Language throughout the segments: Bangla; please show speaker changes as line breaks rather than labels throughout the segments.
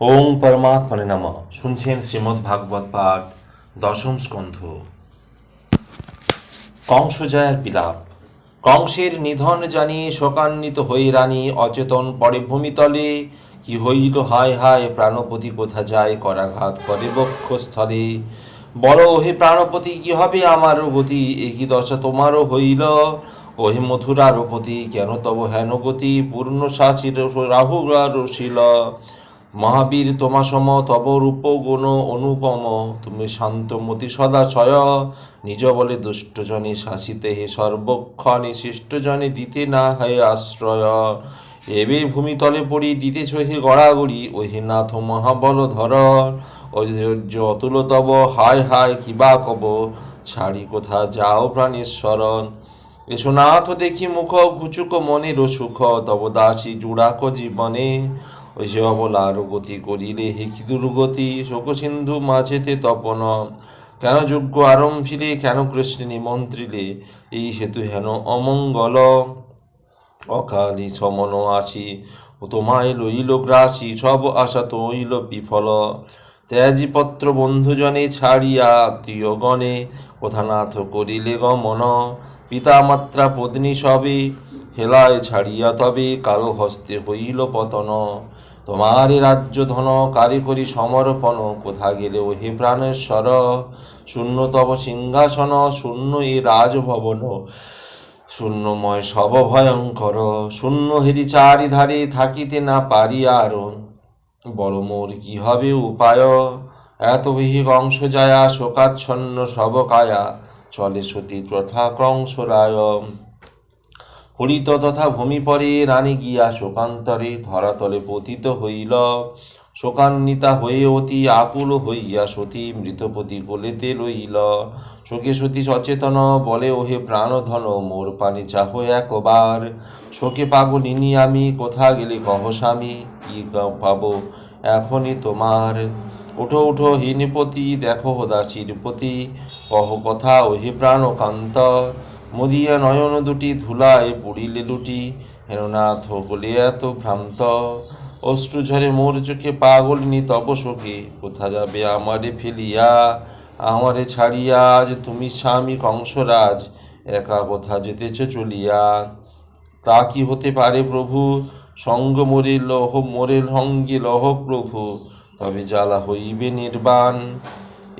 ওং পরমাত্মনে নম। শুনছেন শ্রীমদ্ ভাগবত পাঠ, দশম স্কন্ধ। কংসজয়ের বিলাপ কংসের নিধন জানি শোকান্বিত হয়ে রানী অচেতন পড়ে ভূমিতলে কি হইল হায় হায় প্রাণপতি কোথা যায় করাঘাত করে বক্ষস্থলে। বলো হে প্রাণপতি, কি হবে আমার গতি একই দশা তোমারও হইল? ওহে মথুরার পতি, কেন তব হেন গতি? পূর্ণ শাসির রাহু রসিল। মহাবীর তোমা সম তব রূপ গুণ অনুপম। তুমি শান্তমতি সদাশয় নিজ বলে দুষ্টজনী শাসিতে হে সর্বক্ষণে শিষ্টজনে দিতে না হয় আশ্রয়। এবে ভূমিতলে পড়ি দিতেছ হে গড়াগড়ি হে নাথ মহাবল ধর। ঐশ্বর্য অতুল তব, হায় হায় কিবা কব, ছাড়ি কোথা যাও প্রাণেশ্বর এসো নাথ দেখি মুখ, ঘুচুক মনের সুখ তব দাসী জুড়াক জীবনে। সে অবলার গতি করিলে হে কি দুর্গতি শোক সিন্ধু মাঝেতে তপন। কেন যোগ্য আরম্ভিলে, কেন কৃষ্ণ নিমন্ত্রিলে? এই হেতু হেন অমঙ্গল। অকালি সমন আসি তোমায় লইল গ্রাসি, সব আশা তো হইল বিফল। ত্যাজি পত্র বন্ধুজনে ছাড়িয়া আত্মীয় গণে কোথানাথ করিলে গমন? পিতামাত্রা পত্নী সবে হেলায় ছাড়িয়া তবে কালো হস্তে হইল পতন। তোমারে রাজ্য ধন কারে করি সমর্পণ, কোথা গেলে ও হে প্রাণেশ্বর? শূন্য তব সিংহাসন, শূন্য এ রাজভবন, শূন্যময় সব ভয়ঙ্কর, শূন্য হেরি চারিধারে থাকিতে না পারি আর। বড় মোর কি হবে উপায়? এত বিহি কংস যায়া শোকাচ্ছন্ন সব কায়া, চলে সতী তথা কংসরায় হরিত তথা ভূমি পরে রানী গিয়া শোকান্তরে ধরাতলে পতিত হইল। শোকান্বিতা হয়ে অতি আকুল হইয়া সতী মৃতপতি কোলেতে লইল। শোকে সতী সচেতন বলে, ওহে প্রাণধন, মোর পানি চাহ একবার। শোকে পাগলিনী, আমি কোথা গেলে কহ স্বামী, কি পাবো এখনই তোমার। উঠো উঠো হীনপতি, দেখো, দাসীর পতি কহ কথা, ওহে প্রাণকান্ত। মুদিয়া নয়ন দুটি ধুলায় পড়িলে দুটি। হেননাথ হলে এত ভ্রান্ত। অশ্রু ঝরে মোর চোখে পাগলিনী, তব শোকে কোথা যাবে আমারে ফেলিয়া? আমারে ছাড়িয়া আজ তুমি স্বামী কংসরাজ, একা কোথা যেতেছ চলিয়া? তা কি হতে পারে প্রভু? সঙ্গ মোরে লহ মোরে লহ প্রভু, তবে জ্বালা হইবে নির্বাণ।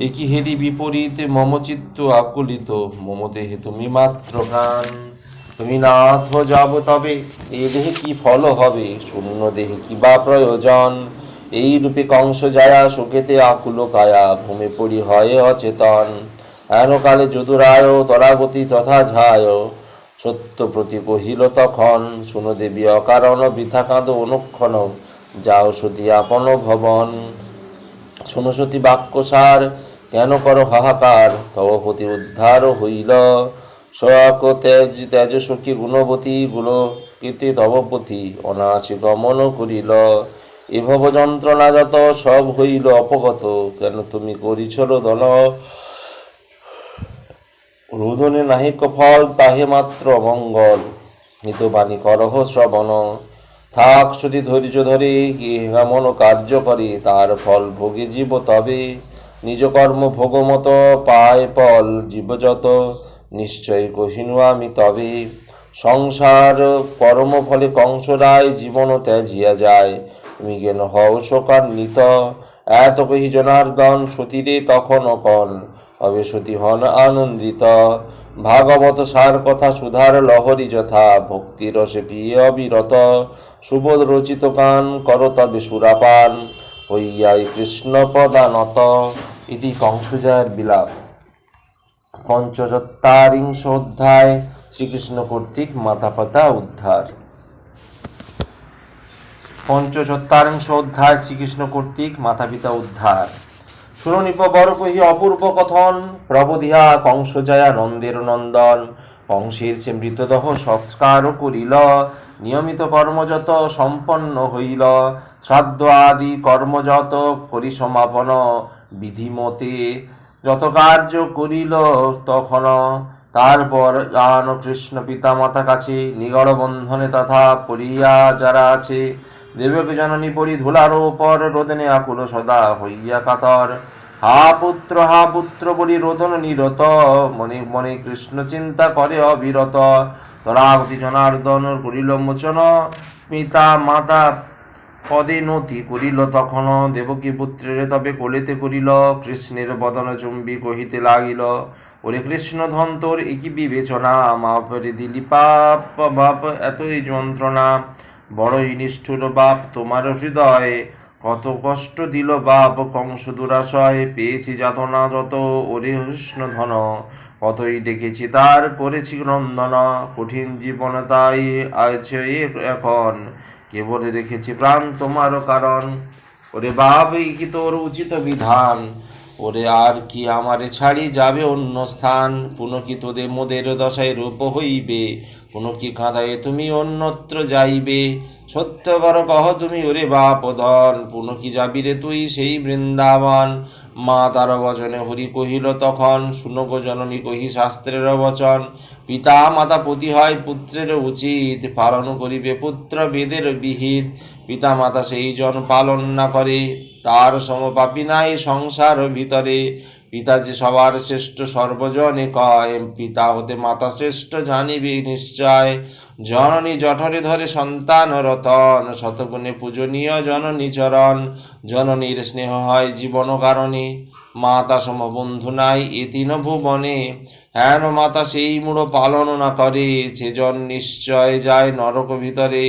একই হেরি বিপরীত মম চিত্ত আকুলিত। মম দেহে তুমি মাত্র প্রাণ। তুমি নাথ যাব তবে, এ দেহে কি ফল হবে? শূন্য দেহে কি বা প্রয়োজন? এই রূপে কংস যায়া শোকেতে আকুল কায়া ভূমি পড়ি হয় অচেতন। হেন কালে যদুরায় তরাগতি তথা ঝায়। সত্য প্রতি কহিল তখন, শুনো দেবী, অকারণ বৃথা কাঁদ অনুক্ষণ, যাও সতী আপন ভবন। শোনো সতী বাক্যসার কেন করো হাহাকার? তব প্রতি উদ্ধার হইল। সয়াক তেজ তেজ সখী গুণবতী গুণ কীর্তি তবপতি অনাসি গমন করিল। এভব যন্ত্রণা যত সব হইল অপগত, কেন তুমি করিছ রোদন? রোদনে নাহিক ফল তাহে মাত্র অমঙ্গল হিতবাণী করহ শ্রবণ। থাক যদি ধৈর্য ধরে এমন কার্য করে, তার ফল ভোগে জীব তবে। নিজ কর্ম ভোগমত পায় পল জীবযত নিশ্চয় কহিনু আমি তবে। সংসার কর্ম ফলে কংসরায় জীবন ত্যাজিয়া যায়। তুমি জ্ঞান হও শোকান্বিত? এত কহি জনার্দন, সতীরে তখন কন? হবে সতী হন আনন্দিত। ভাগবত সার কথা সুধার লহরী যথা ভক্তি রসে পিয়ে অবিরত সুবোধ রচিত গান কর তবে সুরাপান, হইয়াই কৃষ্ণ প্রদানত। ইতি কংসজয়ের বিলাপ। পঞ্চচত্বারিংশ অধ্যায়, শ্রীকৃষ্ণ কর্তৃক মাতা পাতা উদ্ধার। পঞ্চচত্বারিংশ অধ্যায়, শ্রীকৃষ্ণ কর্তৃক মাতা পিতা উদ্ধার। শুনিপ বড় কহি, অপূর্ব কথন, প্রবধিয়া কংসজয়া নন্দের নন্দন। কংসের সে মৃতদেহ সংস্কার করিল। নিয়মিত কর্মযত সম্পন্ন হইল। শ্রাদ্ধ আদি কর্মযত করি সমাপন বিধিমতে যত কার্য করিল তখন তারপর জান কৃষ্ণ পিতা মাতা কাছে নিগড় বন্ধনে তথা পড়িয়া যারা আছে, দেবক জননী পরি ধুলার ওপর রোদনে আকুল সদা হইয়া কাতর। হা পুত্র হা পুত্র বলি রোদন নিরত, মনে মনে কৃষ্ণ চিন্তা করে অবিরত। তরাবতী জনার্দন করিল মোচন। পিতা, মাতা পদে নতি করিল তখন। দেবকী পুত্রের তবে কোলেতে করিল। কৃষ্ণের বদন চুম্বি কহিতে লাগিল, ওরে কৃষ্ণ ধন তোর একই বিবেচনা। মাপরে দিলি পাপ, বাপ এতই যন্ত্রণা। বড়ই নিষ্ঠুর বাপ তোমার হৃদয়। কত কষ্ট দিল বাপ কংস দুরাশয় পেয়েছি যাতনা যত, ওরে কৃষ্ণ ধন কতই ডেকেছি তার, করেছি ক্রন্দন কঠিন জীবন তাই আছে এখন, কেবল রেখেছি প্রাণ তোমারও কারণ। ওরে বাপ, এই কি তোর উচিত বিধান? ওরে আর কি আমারে ছাড়ি যাবে অন্য স্থান? পুনঃ কি তোদের মোদের দশায় রূপ হইবে? পুনঃ কি কাঁদায় তুমি অন্যত্র যাইবে? সত্য কর, কহ তুমি ওরে বাপ ধন পুনঃ কি যাবি রে তুই সেই বৃন্দাবন। মা তার বচনে হরি কহিল, তখন শুনক জননী, কহি শাস্ত্রের বচন। পিতা মাতা পতি হয় পুত্রের উচিত, পালন করিবে পুত্র বেদের বিহিত। পিতা মাতা সেই জন পালন না করে, তার সমপাপী নাই সংসার ভিতরে। পিতা যে সবার শ্রেষ্ঠ সর্বজনে কয়, পিতা হতে মাতা শ্রেষ্ঠ জানিবে নিশ্চয়। জননী জঠরে ধরে সন্তান রতন, শতগুণে পূজনীয় জননী চরণ। জননীর স্নেহ হয় জীবন কারণে, মাতা সম বন্ধু নাই এ তিন ভুবনে। হেন মাতা সেই মূঢ় পালন না করে সেজন নিশ্চয় যায় নরক ভিতরে।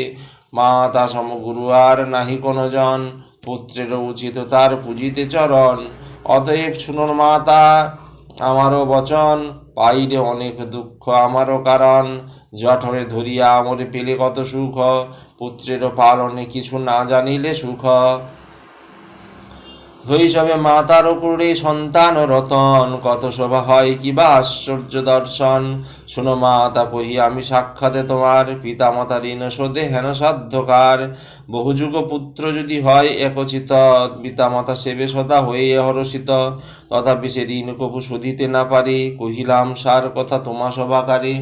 মাতা সম গুরু আর নাহি কোনো জন পুত্রের উচিত তার পূজিতে চরণ। অতএব শুনুন মাতা, আমারও বচন, পাইরে অনেক দুঃখ আমারও কারণ। জঠরে ধরিয়া আমরে পেলে কত সুখ, পুত্রেরও পালনে কিছু না জানিলে সুখ। শৈশবে মাতার ক্রুড়ে সন্তান ও রতন। কত শোভা হয় কিবা আশ্চর্য দর্শন। শুনো মাতা, কহি, আমি সাক্ষাতে তোমার পিতা মাতা ঋণ শোধে হেন সাধ্যকার। বহুযুগ পুত্র যদি হয়, একচিত পিতা মাতা সেবে সদা হয়ে হরষিত তথাপি সে ঋণ কবু শোধিতে না পারে। কহিলাম, সার কথা তোমা সভাকারে।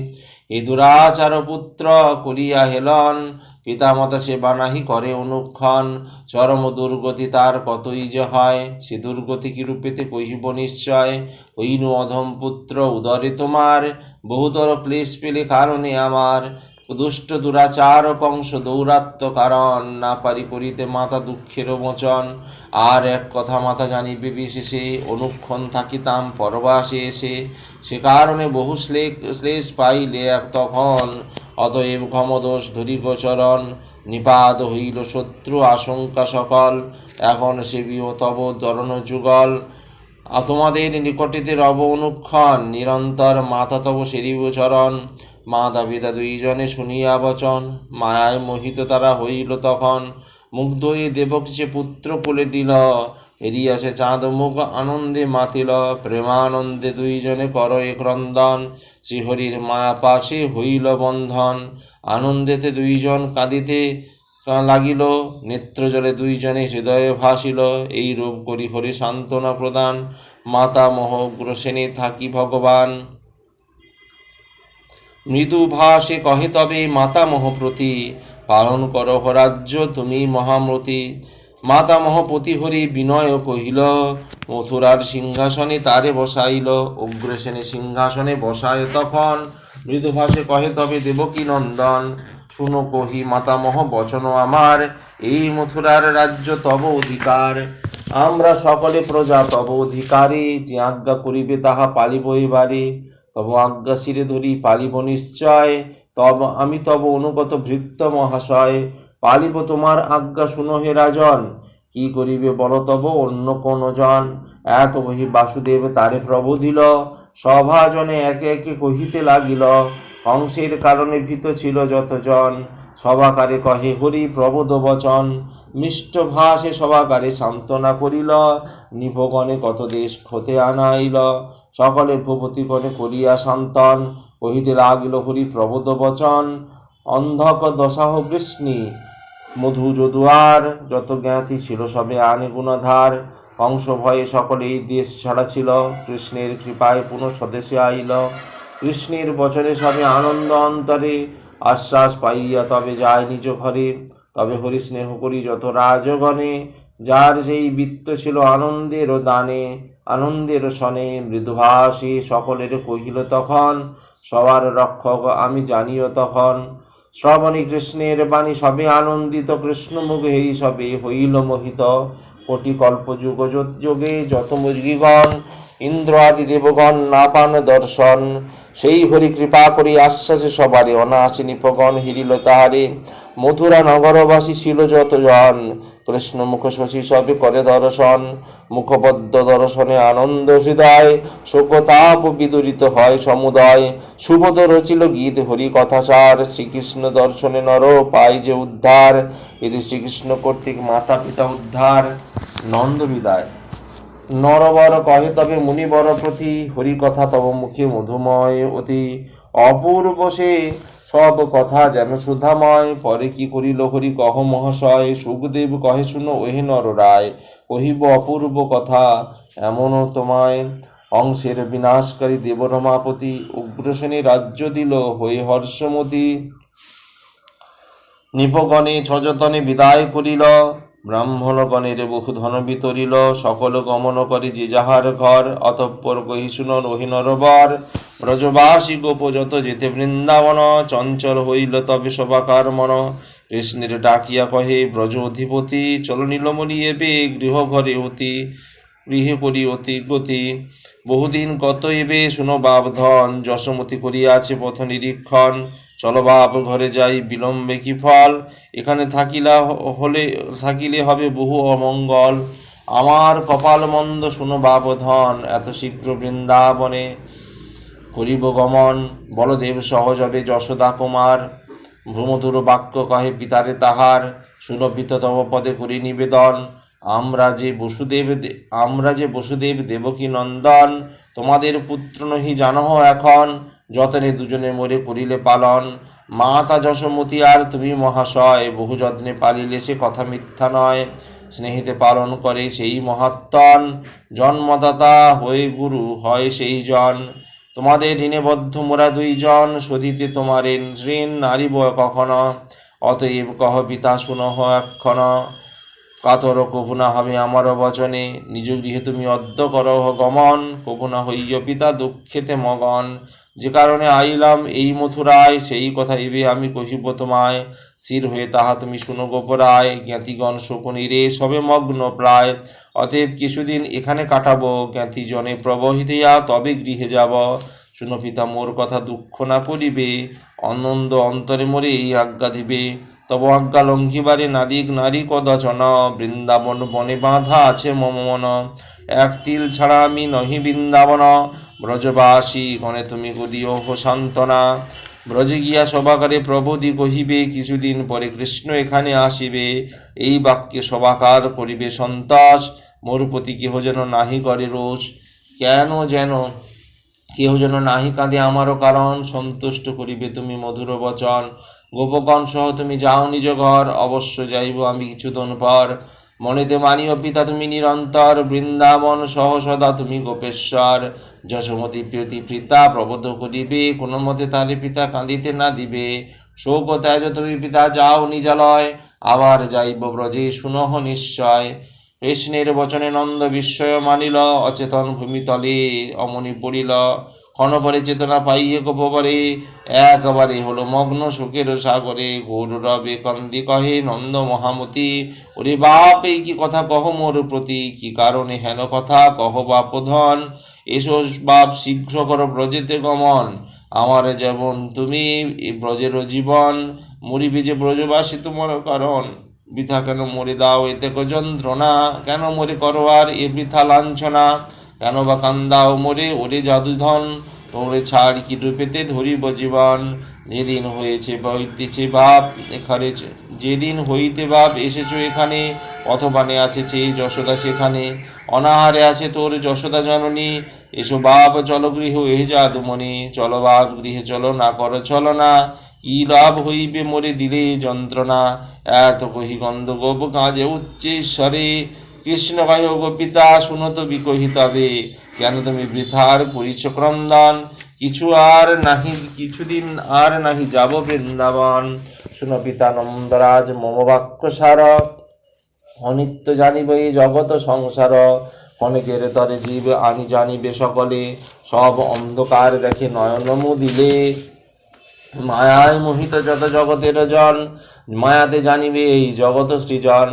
এ দুরাচার পুত্র করিয়া হেলন, পিতামাতা সেবা নাহি করে অনুক্ষণ। চরম দুর্গতি তার কতই যে হয়, সে দুর্গতি কি রূপেতে কহিব নিশ্চয়? হইনু অধম পুত্র, উদরে তোমার বহুতর ক্লেশ পেলে কারণে আমার। দুষ্ট দুরাচার কংস দৌরাত্ম কারণ না পারি করিতে মাতা দুঃখের মোচন। আর এক কথা মাতা জানিবে বিশেষে, অনুক্ষণ থাকিতাম পরবাসে এসে। সে কারণে বহু শ্লেষ শ্লেষ পাইলে এক তখন অতএব ক্ষমদোষ ধরি গোচরণ নিপাত হইল শত্রু আশঙ্কা সকল, এখন সেবিও তব তরণ যুগল। তোমাদের নিকটেতে রব অনুক্ষণ, নিরন্তর মাতা তব সেরিব চরণ। মাতা পিতা দুইজনে শুনিয়া বচন, মায়ার মোহিত তারা হইল তখন। মুগ্ধ হয়ে দেবক যে পুত্র কোলে দিল এরিয়াসে চাঁদ মুখ আনন্দে মাতিল। প্রেমানন্দে দুইজনে কর এক রন্দন শ্রীহরির মায়া পাশে হইল বন্ধন। আনন্দেতে দুইজন কাঁদিতে লাগিল, নেত্রজলে দুইজনে হৃদয়ে ভাসিল। এই রূপ করি হরি সান্ত্বনা প্রদান। মাতা মোহ গ্রসেনে থাকি ভগবান। মৃদু ভাসে কহে তবে মাতা মোহ প্রতি, পালন কর রাজ্য তুমি মহামতি। মাতা মহপতি হরি বিনয় কহিল, মথুরার সিংহাসনে তারে বসাইল অগ্রসেনে সিংহাসনে বসায় তখন মৃদু ভাসে কহে তবে দেবকী নন্দন, শুনো কহি মাতামহ বচন আমার, এই মথুরার রাজ্য তব অধিকার। আমরা সকলে প্রজা তব অধিকারী, যে আজ্ঞা করিবে তাহা পালিব এবারে। তব আজ্ঞা শিরে ধরি পালিব নিশ্চয়, তব আমি তব অনুগত ভৃত্য মহাশয়, পালিব তোমার আজ্ঞা শুনো হে রাজন, কি করিবে বল তব অন্য কোন জন? এত কহি বাসুদেব তারে প্রবোধিল সভাজনে একে একে কহিতে লাগিল কংসের কারণে ভীত ছিল যতজন, সভাকারে কহে হরি প্রবোধ বচন, মিষ্ট ভাষে সভাকারে সান্ত্বনা করিল নিভগণে কত দেশ ক্ষতে আনাইল সকলে ভূপতিগণে করিয়া শান্তন কহিতে লাগিল হরি প্রবোধ বচন, অন্ধক দশাহ বৃষ্ণি, মধু যদুয়ার যত জ্ঞাতি ছিল সবে আনে গুণধার কংস ভয়ে সকলে এই দেশ ছাড়া ছিল, কৃষ্ণের কৃপায় পুনঃ স্বদেশে আইল। কৃষ্ণের বচনে সবে আনন্দ অন্তরে আশ্বাস পাইয়া তবে যায় নিজ ঘরে, তবে হরি স্নেহ করি যত রাজগণে যার যেই বৃত্ত ছিল আনন্দের দানে, আনন্দের সনে মৃদুভাষী সকলের কহিল, তখন সবার রক্ষক আমি জানিও তখন। শ্রবণী কৃষ্ণের বাণী সবে আনন্দিত কৃষ্ণ মুখ হেরি সবে হইল মোহিত। কোটি কল্প যুগ যোগে যত মুরগিগণ, ইন্দ্র আদি দেবগণ না পান দর্শন সেই হরি কৃপা করি আশ্বাসে সবারে অনাশি নিপগণ হিরিল তাহারে। মথুরা নগরবাসী ছিল যতজন কৃষ্ণ মুখ শশী সবে করে দর্শন। মুখবদ্ধ দর্শনে আনন্দ হৃদয় শোকতাপ বিদরিত হয় সমুদয়। সুবোধ রচিল গীত হরি কথাসার শ্রীকৃষ্ণ দর্শনে নর পাই যে উদ্ধার। এতে শ্রীকৃষ্ণ কর্তৃক মাতা পিতা উদ্ধার। নন্দ বিদায় নরবর কহে তবে মুনিবর প্রতি হরি কথা তব মুখে মধুময়। অতি অপূর্ব সে সব কথা যেন সুধাময়। পরে কি করিল হরি কহ, মহাশয়, সুখদেব কহে, শুনো, ওহে নর রায়, কহিব অপূর্ব কথা এমনও তোমায়। অংশের বিনাশকারী দেবরমাপতি উগ্রসেনী রাজ্য দিল, হয়ে হর্ষমতি। নিপগণে ছযতনে বিদায় করিল। ব্রাহ্মণগণের বহু ধন বিতরিল, সকল গমন করে যে যাহার ঘর, অতঃপর কহি শুনন ওহি নরবর ব্রজবাসী গোপ যত যেতে বৃন্দাবন, চঞ্চল হইল তবে সবাকার মন কৃষ্ণের ডাকিয়া কহে, ব্রজ অধিপতি, চল নীলমণি এবে গৃহ ঘরে অতি, গৃহে করি অতি গতি। বহুদিন কত এবে শুনো বাপ ধন যশমতি করিয়াছে পথ নিরীক্ষণ। চলো বাপ, ঘরে যাই, বিলম্বে কি ফল? এখানে থাকিলা হলে, থাকিলে হবে বহু অমঙ্গল। আমার কপাল মন্দ, শুনো বাপ ধন, এত শীঘ্র বৃন্দাবনে করিব গমন। বলদেব সহজ হবে যশোদা কুমার। ভ্রমধুর বাক্য কহে পিতারে তাহার। শুনো তব পদে করি নিবেদন। আমরা যে বসুদেব আমরা যে বসুদেব দেবকী নন্দন, তোমাদের পুত্র নহি জানহ এখন। যতনে দুজনে মরে করিলে পালন। মাতা যশোমতী আর তুমি মহাশয়, বহু যত্নে পালিলে সে কথা মিথ্যা নয়। স্নেহিতে পালন করে সেই মহাত্মন। জন্মদাতা হয়ে গুরু হয় সেই জন। তোমাদের ঋণে বদ্ধ মোরা দুইজন শোধিতে তোমার ঋণ নারিব কখনো? অতএব কহ পিতা শুনহ এক্ষণ। কাতর কভু না হবে আমার বচনে। নিজ গৃহে তুমি অদ্য করহ গমন। কভু না হইয় পিতা দুঃখেতে মগন। যে কারণে আইলাম, এই মথুরায়, সেই কথা এবে আমি কহিব তোমায় স্থির হয়ে তাহা তুমি শুনো গোপরায়, জ্ঞাতিগণ শকুনিরে সবে মগ্ন প্রায়। অতএব কিছুদিন এখানে কাটাবো, জ্ঞাতিজনে প্রবহিতিয়া তবে গৃহে যাব। শুনো পিতা, মোর কথা দুঃখ না করিবে, অনন্দ অন্তরে মোরে এই আজ্ঞা দিবে। তব আজ্ঞা লঙ্ঘিবারে নাদিক নারী কদচন বৃন্দাবন বনে বাঁধা আছে মম মন। এক তিল ছাড়া আমি নহি বৃন্দাবন ব্রজবাসী গণে তুমি গদিও হো সান্ত্বনা ব্রজে গিয়া সভাকারে প্রবোধি কহিবে, কিছুদিন পরে কৃষ্ণ এখানে আসিবে। এই বাক্যে সভাকার করিবে সন্তাস মোর প্রতি কেহ যেন নাহি করে রোষ। কেন যেন কেহ যেন নাহি কাঁদে আমারও কারণ। সন্তুষ্ট করিবে তুমি মধুর বচন। গোপগণ সহ তুমি যাও নিজ ঘর। অবশ্য যাইব আমি কিছুদিন পর। মনেতে মানিও পিতা তুমি নিরন্তর, বৃন্দাবন সহ সদা তুমি গোপেশ্বর। যশোমতী প্রীতি পিতা প্রবোধ করিবে কোনো মতে তারে পিতা কাঁদিতে না দিবে। শোক ত্যাজ তুমি পিতা, যাও নিজালয় আবার যাইব ব্রজে শুনহ নিশ্চয়। কৃষ্ণের বচনে নন্দ বিস্ময় মানিল, অচেতন ভূমিতলে অমনি পড়িল। ক্ষণপরে চেতনা পাইয়ে গোপরে একবারে হলো মগ্ন শোকের সাগরে। ঘোর রবে কন্দি কহে, নন্দ মহামতি, ওরে বাপ, এই কি কথা কহ মোর প্রতি? কি কারণে হেন কথা? কহ বাপ ধন, এসো বাপ, শীঘ্র কর ব্রজেতে গমন। আমার যেমন তুমি ব্রজের জীবন। মরিবে যে ব্রজবাসী তোমার কারণ। বৃথা কেন মরে দাও এতে যন্ত্রণা? কেন মরে করো আর এ বৃথা লাঞ্ছনা? কেন বা কান্দাও মরে, ওরে জাদুধন তোমরে ছাড় কি রূপেতে ধরিব জীবন। যেদিন হয়েছে বইতেছে বাপ, এখানে যেদিন হইতে বাপ এসেছ এখানে, পথবানে আছে চেয়ে যশোদা সেখানে। অনাহারে আছে তোর যশোদা জননী, এসো বাপ চলো গৃহ এ যাদুমণি চলো বাপ গৃহে চলো না, কর চলো না ই লাভ হইবে মরে দিলে যন্ত্রণা। এত কহি গন্ধ গোপ কাজে উচ্চেশ্বরে কৃষ্ণ কহ গো পিতা শুনো তো বিকহিতবে কেন তুমি বৃথার করিছ ক্রন্দন কিছু আর নাহি, কিছুদিন আর নাহি যাব বৃন্দাবন। শুন পিতা নন্দরাজ, মম বাক্য সার অনিত্য জানিবে এই জগত সংসার। অনেকের তরে জীব আনি জানিবে সকলে। সব অন্ধকার দেখে নয়ন দিলে মায়ায় মোহিত যত জগতের জন, মায়াতে জানিবে এই জগত সৃজন।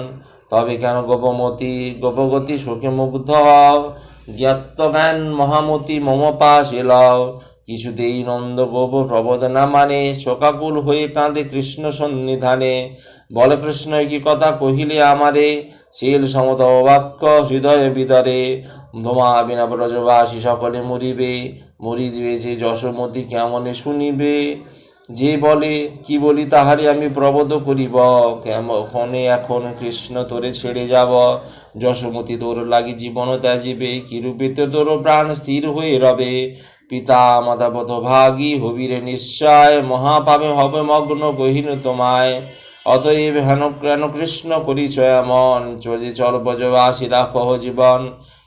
তবে কেন গোপমতি, গোপগতি সুখে মুগ্ধ হও? জ্ঞাত জ্ঞান মহামতি মম পাশ এলাও কিছুতেই নন্দ গোপ প্রবোধ না মানে শোকাকুল হয়ে কাঁদে কৃষ্ণ সন্নিধানে। বলে কৃষ্ণ কি কথা কহিলে আমারে? শিল সমত বাক্য হৃদয় বিদরে। ধোমা বিনা ব্রজবাসী সকলে মরিবে। মরি দিবে যে যশোমতি কেমনে শুনিবে? যে বলে, কি বলি তাহারে আমি প্রবোধ করিব। কেমনে এখন কৃষ্ণ তোরে ছেড়ে যাব। যশোমতি তোর লাগি জীবন ত্যাজিবে কিরূপেতে তোর প্রাণ স্থির হয়ে রবে। পিতা মাতাপত ভাগী হবিরে নিশ্চয়, মহাপাপে হবে মগ্ন গহীন তোমায়। অতএব হেন কৃষ্ণ পরিচয় মন? চলে চল ব্রজবাসী রাখহ জীবন।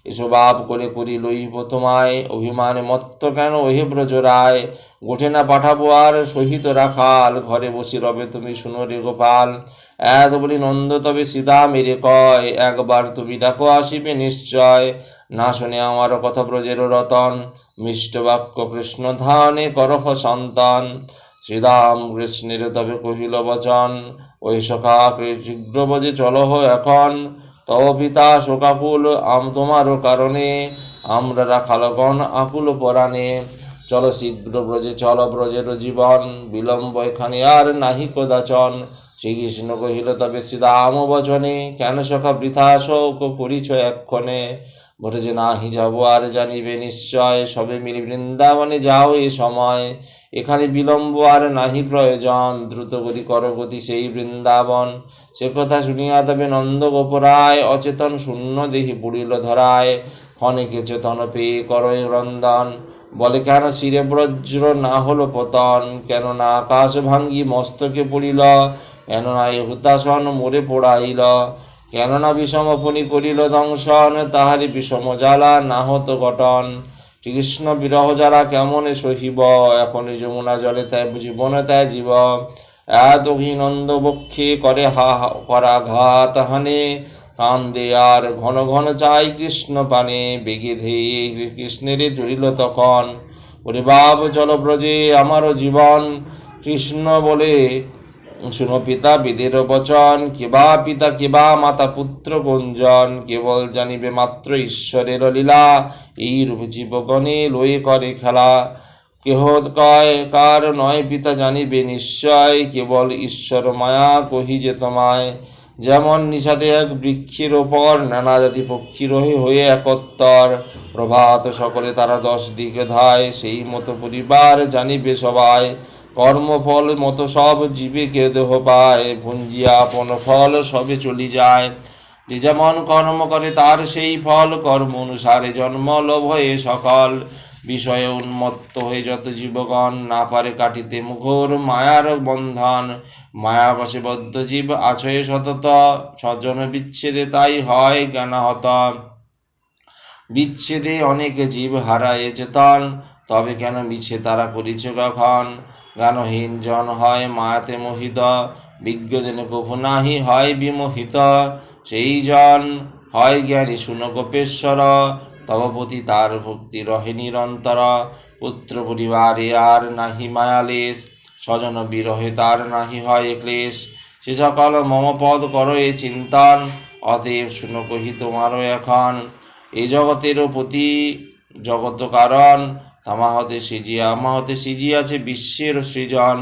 এসবাব করে করি লইব তোমায়। অভিমানে মত্ত কেন ওহে ব্রজরায়? গোঠে না পাঠাবো আর সহিত রাখাল। ঘরে বসি রবে তুমি শুনো রে গোপাল। এত বলি নন্দ তবে সীতা মেরে কয়। একবার তুমি ডাকো আসিবে নিশ্চয়। না শুনে আমার কথা ব্রজের রতন। মিষ্ট বাক্য কৃষ্ণ ধানে করহ সন্তান। শ্রীরাম কৃষ্ণের তবে কহিল বচন। ওই সখা বজে চলহ এখন। তব পিতা শোকাকুল, আম তোমারও কারণে। আমরা রাখালগণ আকুল পরাণে। চল শীঘ্র ব্রজে, চল ব্রজের জীবন। বিলম্ব এখানে আর নাহি কদাচন। শ্রীকৃষ্ণ কহিল, তবে শ্রীরাম বচনে কেন সখা বৃথা শোক করিছ এক্ষণে? বলে যে নাহি যাব, আর জানিবে নিশ্চয়। সবে মিলি বৃন্দাবনে যাও এ সময়। এখানে বিলম্ব আর নাহি প্রয়োজন। দ্রুত গতি করগতি সেই বৃন্দাবন। সে কথা শুনিয়া তবে নন্দ গোপরায় অচেতন শূন্য দেহি পুড়িল ধরায়। ক্ষণিকে চেতন পেয়ে করয় রন্দন বলে, কেন শিরে ব্রজ্র না হলো পতন? কেন না আকাশ ভাঙ্গি মস্তকে পড়িল? কেন না এ হুতাসন মোরে পোড়াইল? কেননা বিষম ফণি করিল দংশন? তাহারি বিষম জ্বালা না হতো গঠন। কৃষ্ণ বিরহ জ্বালা কেমনে সহিব? এখন যমুনা জলে তাই জীবনে, তাই জীব। এত নন্দ বক্ষে করে হা হা, করা ঘাত হানে। কান্দে আর ঘন ঘন চাই কৃষ্ণ পানে। বেগে ধেয়ে কৃষ্ণেরে জড়িল তখন। ওরে বাব চল ব্রজে আমারও জীবন। কৃষ্ণ বলে, শুনো পিতা, বিদের বচন। কেবা পিতা কেবা মাতা পুত্র গুঞ্জন। কেবল জানিবে মাত্র ঈশ্বরের লীলা। এই রূপ জীবগণে লয়ে করে খেলা। কেহ কয়, কার নয় পিতা জানিবে নিশ্চয়, কেবল ঈশ্বর মায়া কহি যে তোমায়। যেমন নিশাতে এক বৃক্ষের ওপর নানা জাতি পক্ষী রহে হয়ে একত্তর, প্রভাত সকলে তারা দশ দিকে ধায়, সেই মতো পরিবার জানিবে সবাই। কর্মফল মতো সব জীবে কে দেহ পায়, ভুঞ্জিয়া আপন ফল সবে চলি যায়। যে যেমন কর্ম করে তার সেই ফল, কর্ম অনুসারে জন্ম লোভ সকল। বিষয়ে উন্মত্ত হয়ে যত জীবগণ না পারে কাটিতে মুঘোর মায়ার বন্ধন। মায়া বসে বদ্ধ জীব আছয়ে সতত, স্বজন বিচ্ছেদে তাই হয় জ্ঞানাহত। বিচ্ছেদে অনেক জীব হারায় চেতন তবে কেন মিছে তারা করিছ কখন? জ্ঞানহীন জন হয় মায়াতে মোহিত বিজ্ঞজনে কভু নাহি হয় বিমোহিত। সেই জন হয় জ্ঞানী শুন গোপেশ্বর তব প্রতি তার ভক্তি রহে নিরন্তর। পুত্র পরিবারে আর নাহি মায়ালেশ স্বজন বিরহে তার নাহি হয় ক্লেশ। সে সকল মম পদ করো এ চিন্তন, অতএব শুনো কহি তোমারও এখন। এই জগতেরও প্রতি জগত কারণ তামা হতে সিজিয়া আমা হতে সিজিয়াছে বিশ্বের সৃজন।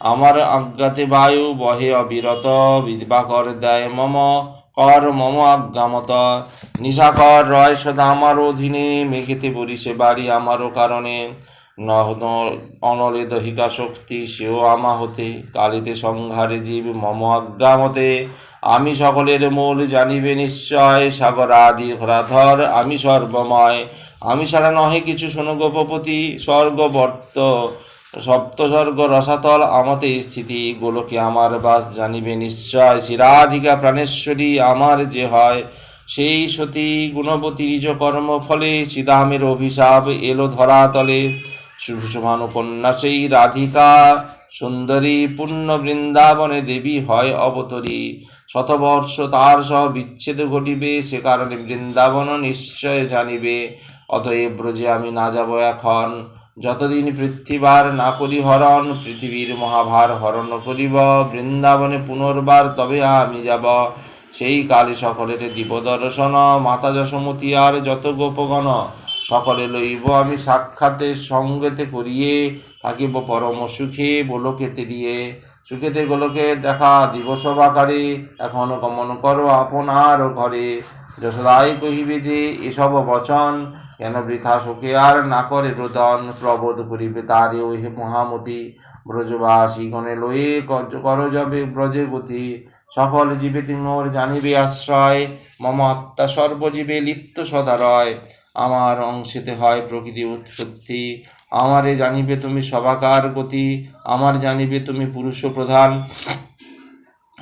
আমার আজ্ঞাতে বায়ু বহে অবিরত বিদিবাকর দেয় মম কর মম আজ্ঞামত। নিশাকর রয় সদা আমার অধীনে, মেঘেতে বরিছে বাড়ি আমারও কারণে। অনলে দহিকা শক্তি, সেও আমা হতে। কালিতে সংহারে জীব মম আজ্ঞামতে। আমি সকলের মূল জানিবে নিশ্চয়, সাগর আদি হরাধর আমি সর্বময়। আমি ছাড়া নহে কিছু শোনো গোপপতি, স্বর্গবর্ত। সপ্তস্বর্গ রসাতল আমতে স্থিতি, গোলকে আমার বাস জানিবে নিশ্চয়। শিরাধিকা প্রাণেশ্বরী, আমার যে হয়, সেই সতী গুণবতী নিজ কর্ম ফলে শ্রীদামের অভিশাপ এলো ধরাতলে। শুভশুভানুকন্যা সেই রাধিকা, সুন্দরী পূর্ণ বৃন্দাবনে দেবী হয় অবতরী। শতবর্ষ তার সহ বিচ্ছেদ ঘটিবে, সে কারণে বৃন্দাবন নিশ্চয় জানিবে। অতএব ব্রজে আমি না যাব এখন। যতদিন পৃথিবীবার না করি হরণ পৃথিবীর মহাভার হরণ করিব, বৃন্দাবনে পুনর্বার তবে আমি যাব। সেই কালে সকলের দিব দর্শন মাতা যশমতী আর যত গোপগণ, সকলে লইব। আমি সাক্ষাতে সঙ্গেতে করিয়ে থাকিব পরম সুখে, গোলকেতে দিয়ে। সুখেতে গোলকে দেখা দিবস বাকারে এখন গমন করো আপনার ঘরে। যশোদাই কহিবে যে এসব বচন। কেন বৃথা সুখে আর না করে রোদন প্রবোধ করিবে তারে ওহে মহামতি। ব্রজবাসী গণে লয়ে কর- যাবে ব্রজে গতি সকল জীবে তিমোর জানিবে আশ্রয়। মম আত্মা সর্বজীবে লিপ্ত সদা রয়। আমার অংশেতে হয় প্রকৃতি উৎপত্তি। আমারে জানিবে তুমি সবাকার গতি। আমার জানিবে তুমি পুরুষ প্রধান।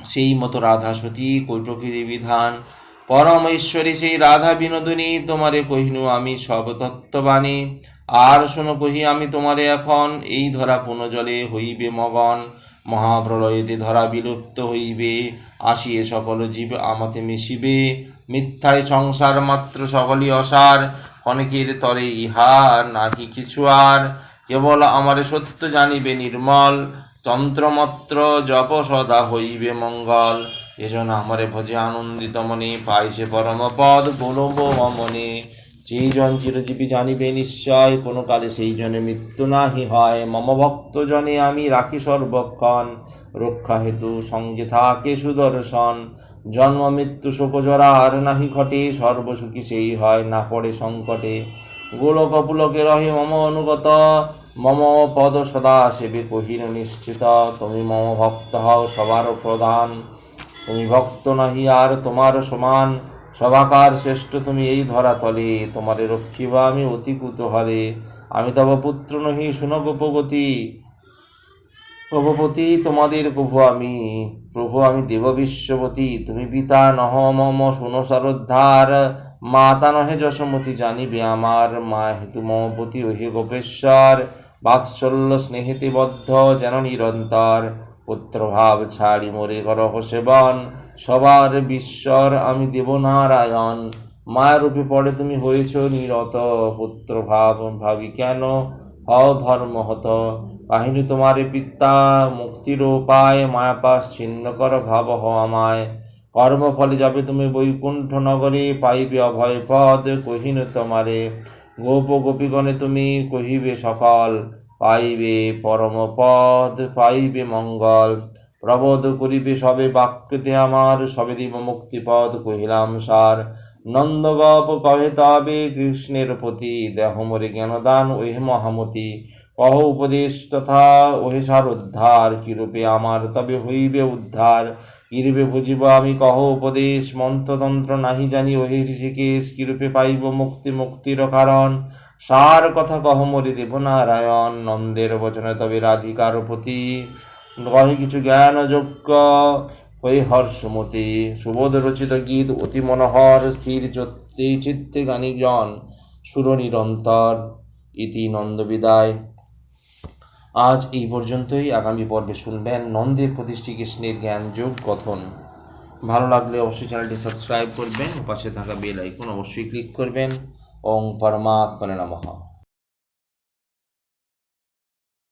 সেই মতো রাধা সতী কৈটকী বিধান? পরমেশ্বরী সেই রাধা বিনোদিনী, তোমারে কহিনু আমি সব তত্ত্ববাণী আর শোনো কহি, আমি তোমারে এখন এই ধরা পুনজলে হইবে মগন। মহাপ্রলয়েতে ধরা বিলুপ্ত হইবে, আসিয়ে সকল জীব আমাতে মিশিবে। মিথ্যায় সংসার মাত্র সকলই অসার অনেকের তরে ইহার নাহি কিছু আর। কেবল আমারে সত্য জানিবে নির্মল তন্ত্রমন্ত্র জপ সদা হইবে মঙ্গল। এজন্য আমারে ভজে আনন্দিত মনে পাইছে পরম পদ গোলব মনে যেই জন চিরজীবী জানিবে নিশ্চয়, কোনো কালে সেই জনে মৃত্যু নাহি হয়। মম ভক্ত জনে আমি রাখি সর্বক্ষণ। রক্ষা হেতু সঙ্গে থাকে সুদর্শন। জন্ম মৃত্যু শোক জরা, আর নাহি ঘটে, সর্বসুখী সেই হয়, না পড়ে সংকটে। গোলক পুলকে রহে মম অনুগত। মম পদ সদা সেবে কহিন নিশ্চিত, তুমি মম ভক্ত হও সবার প্রধান। তুমি ভক্ত নাহি আর তোমার সমান। সভাকার শ্রেষ্ঠ তুমি এই ধরা তলে তোমারে রক্ষিবা আমি অতি কুতূহলে। আমি তব পুত্র নহি শুনগ প্রগতি। প্রভুপতি তোমাদের প্রভু আমি। প্রভু আমি দেব বিশ্বপতি। তুমি পিতা নহ, মম, শুনো সারোদ্ধার মাতা নহে যশমতি, জানিবে আমার মা হেতু মমপতি ওহে গোপেশ্বর। বাৎসল্য স্নেহেতে বদ্ধ, যেন নিরন্তর। পুত্রভাব ছাড়ি মরে করহ সেবন সবার বিশ্বর আমি দেব দেবনারায়ণ মায়ারূপে পড়ে তুমি হয়েছ নিরত পুত্রভাব, ভাবি কেন? হও ধর্ম হত কাহিনী তোমারে পিতা, মুক্তির উপায়, মায়াপাশ ছিন্ন কর ভাব হ আমায়। কর্মফলে যাবে তুমি বৈকুণ্ঠ নগরে, পাইবে অভয় পদ কহিনু তোমারে। গোপ গোপীগণে তুমি কহিবে সকল। পাইবে পরম পদ পাইবে মঙ্গল। প্রবোধ করিবে সবে বাক্যতে আমার, সবে দিব মুক্তিপদ কহিলাম, সার, নন্দগপ কহে তবে কৃষ্ণের প্রতি দেহ মরে জ্ঞানদান, ওহে মহামতি। কহ উপদেশ তথা, ওহে সার উদ্ধার, কিরূপে আমার তবে হইবে উদ্ধার? কিরূপে বুঝিব আমি, কহ উপদেশ, মন্ত্রতন্ত্র নাহি জানি, ওহে ঋষিকেশ, কিরূপে পাইব মুক্তি মুক্তির কারণ? সার কথা কহ মরি দেব নারায়ণ, নন্দের বচনে তবে রাধিকার প্রতি। কহে কিছু জ্ঞান যোগ্য হয়ে হর্ষমতি সুবোধ রচিত গীত অতি মনোহর, স্থির চত্তে চিত্তে গানিজন, সুর নিরন্তর, ইতি নন্দ বিদায়। আজ এই পর্যন্তই, আগামী পর্বে শুনবেন নন্দের প্রতি শ্রীকৃষ্ণের জ্ঞান যোগ কথন। ভালো লাগলে অবশ্যই চ্যানেলটি সাবস্ক্রাইব করবেন, পাশে থাকা বেল আইকন অবশ্যই ক্লিক করবেন। ওং পরমাত্মনে নমঃ